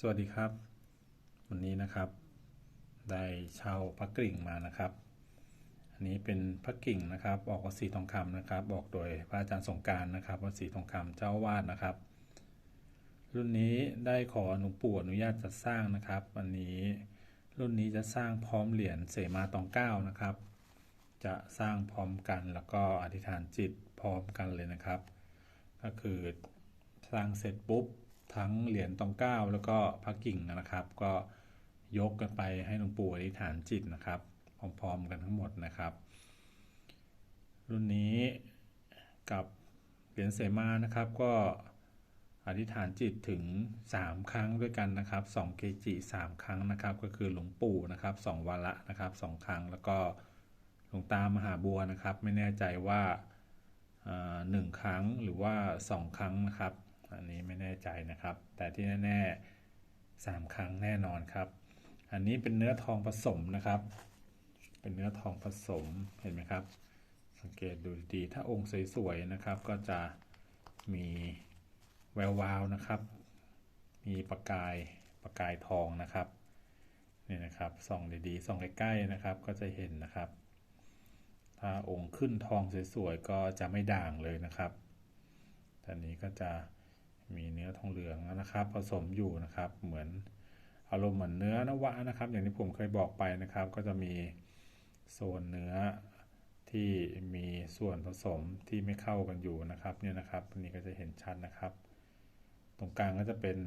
สวัสดีครับ วันนี้นะครับ ได้เช่าพระกิ่งมานะครับ อันนี้เป็นพระกิ่งนะครับ ออกวัดศรีทองคำนะครับ ออกโดยพระอาจารย์สงการนะครับวัดศรีทองคำเจ้าวาดนะครับ รุ่นนี้ได้ขอหลวงปู่อนุญาตจัดสร้างนะครับ วันนี้รุ่นนี้จะสร้างพร้อมเหรียญเสมาตองเก้านะครับ จะสร้างพร้อมกันแล้วก็อธิษฐานจิตพร้อมกันเลยนะครับ ก็คือสร้างเสร็จปุ๊บ ทั้งเหรียญตองเก้าแล้วก็พระกิ่งนะครับ ก็ยกกันไปให้หลวงปู่อธิษฐานจิตนะครับพร้อมๆกันทั้งหมดนะครับ รุ่นนี้กับเหรียญเสมานะครับก็อธิษฐานจิตถึง 3 ครั้งด้วยกันนะครับ2เกจิ3ครั้งนะครับ ก็คือหลวงปู่นะครับ2วาระนะครับ2ครั้ง แล้วก็หลวงตามหาบัวนะครับ ไม่แน่ใจว่าหนึ่งครั้งหรือว่า 2 ครั้งนะครับ อันนี้ไม่แน่ใจนะครับ แต่ที่แน่ๆ3ครั้งแน่นอนครับ อันนี้เป็นเนื้อทองผสมนะครับ เป็นเนื้อทองผสมเห็นไหมครับ สังเกตดูดีๆถ้าองค์สวยๆนะครับ ก็จะมีแวววาวนะครับ มีประกายประกายทองนะครับนี่นะครับส่องดีๆส่องใกล้ๆนะครับ ก็จะเห็นนะครับ ถ้าองค์ขึ้นทองสวยๆก็จะไม่ด่างเลยนะครับแต่นี้ก็จะ มีเนื้อทองเหลืองนะครับ ผสมอยู่นะครับ เหมือนอารมณ์เหมือนเนื้อนวะนะครับ อย่างที่ผมเคยบอกไปนะครับ ก็จะมีโซนเนื้อที่มีส่วนผสมที่ไม่เข้ากันอยู่นะครับเนี่ยนะครับนนี้ก็จะเห็นชัดนะครับ ตรงกลางก็จะเป็น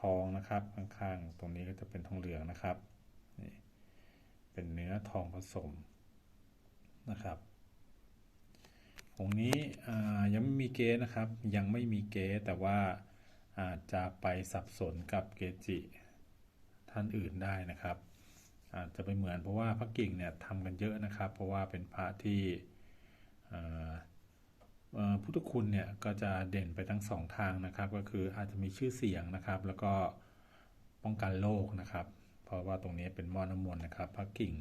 ทองนะครับข้างๆตรงนี้ก็จะเป็นทองเหลืองนะครับนี่เป็นเนื้อทองผสมนะครับ องนี้ยังไม่มีเกสนะครับ ยังไม่มีเกสแต่ว่าอาจจะไปสับสนกับเกจิท่านอื่นได้นะครับ อาจจะไปเหมือนเพราะว่าพระกิ่งเนี่ยทำกันเยอะนะครับ เพราะว่าเป็นพระที่พุทธคุณเนี่ยก็จะเด่นไปทั้งสองทางนะครับ ก็คืออาจจะมีชื่อเสียงนะครับ แล้วก็ป้องกันโรคนะครับ เพราะว่าตรงนี้เป็นมอน้ำมนต์นะครับ พระกิ่ง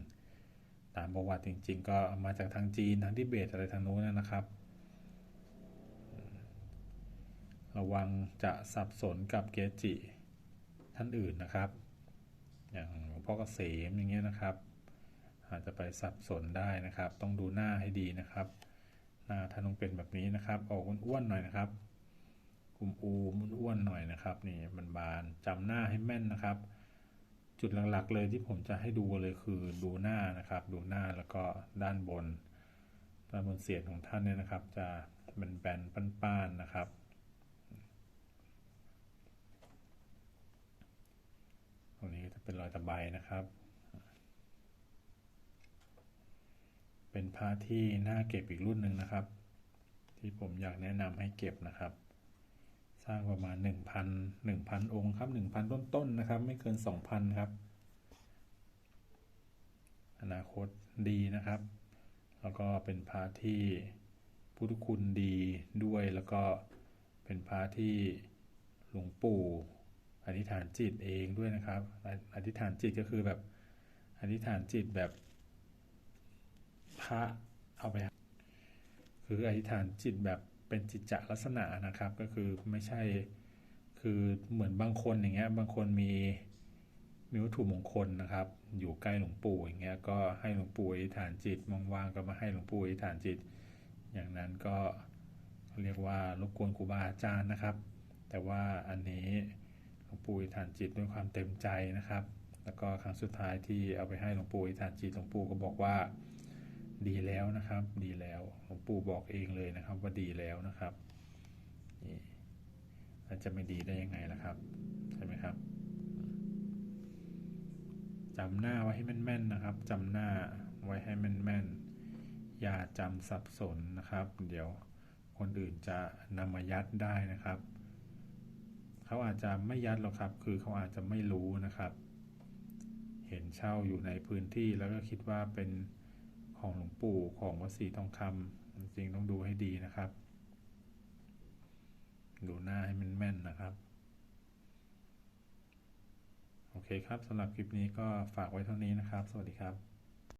ตามประวัติจริง ๆ ก็มาจากทางจีนทางทิเบตอะไรทางโน้นนะครับ ระ วังจะสับสนกับเกจิท่านอื่นนะครับ อย่างหลวงพ่อเกษมอย่างเงี้ยนะครับ อาจจะไปสับสนได้นะครับ ต้องดูหน้าให้ดีนะครับ หน้าท่านต้องเป็นแบบนี้นะครับออกอ้วนๆหน่อยนะครับคุมอูมอ้วนๆหน่อยนะครับนี่มันบานจำหน้าให้แม่นนะครับ จุดหลักๆเลยที่ผมจะให้ดูเลยคือดูหน้านะครับ ดูหน้าแล้วก็ด้านบนด้านบนเสียดของท่านเนี่ยนะครับ จะเป็นแบนป้านๆนะครับ ตรงนี้จะ เป็นรอยตะไบนะครับ เป็นผ้าที่น่าเก็บอีกรุ่นหนึ่งนะครับ ที่ผมอยากแนะนำให้เก็บนะครับ สร้างประมาณ 1,000 1,000 องค์ครับ 1,000 ต้นๆนะครับ ไม่เกิน 2,000 ครับ อนาคตดีนะครับ แล้วก็เป็นพระที่พุทธคุณดีด้วยแล้วก็เป็นพระที่หลวงปู่ อธิษฐานจิตเองด้วยนะครับ อธิษฐานจิตก็คือแบบอธิษฐานจิตแบบพระเอาไป คืออธิษฐานจิตแบบเป็นจิตจลักษณะนะครับ ก็คือไม่ใช่คือเหมือนบางคนอย่างเงี้ยบางคนมีมีวัตถุมงคลนะครับ อยู่ใกล้หลวงปู่อย่างเงี้ยก็ให้หลวงปู่อธิษฐานจิตว่างๆก็มาให้หลวงปู่อธิษฐานจิต อย่างนั้นก็เรียกว่ารบกวนครูบาอาจารย์นะครับ แต่ว่าอันนี้ ลวงปู่อธิษฐานจิตด้วยความเต็มใจนะครับ แล้วก็ครั้งสุดท้ายที่เอาไปให้หลวงปู่อธิษฐานจิตหลวงปู่ก็บอกว่าดีแล้วนะครับ ดีแล้วหลวงปู่บอกเองเลยนะครับ ว่าดีแล้วนะครับนี่มันจะไม่ดีได้ยังไงล่ะครับใช่ไหมครับจำหน้าไว้ให้แม่นๆนะครับจำหน้าไว้ให้แม่นๆอย่าจำสับสนนะครับ เดี๋ยวคนอื่นจะนำมายัดได้นะครับ เขาอาจจะไม่ยัดหรอกครับ คือเขาอาจจะไม่รู้นะครับ เห็นเช่าอยู่ในพื้นที่แล้วก็คิดว่าเป็นของหลวงปู่ของวัดศรีทองคำจริงต้องดูให้ดีนะครับ ดูหน้าให้มันแม่นนะครับ โอเคครับสำหรับคลิปนี้ก็ฝากไว้เท่านี้นะครับ สวัสดีครับ